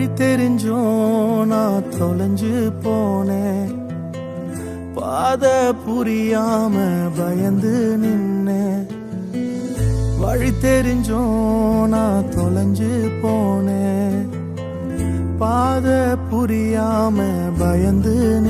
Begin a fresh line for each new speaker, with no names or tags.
வழி தெரிஞ்சோ நான் தொலைஞ்சு போனேன். பாத புரியாம பயந்து நின்னேன். வழி தெரிஞ்சோ நான் தொலைஞ்சு போனேன். பாத புரியாம பயந்து நின்னேன்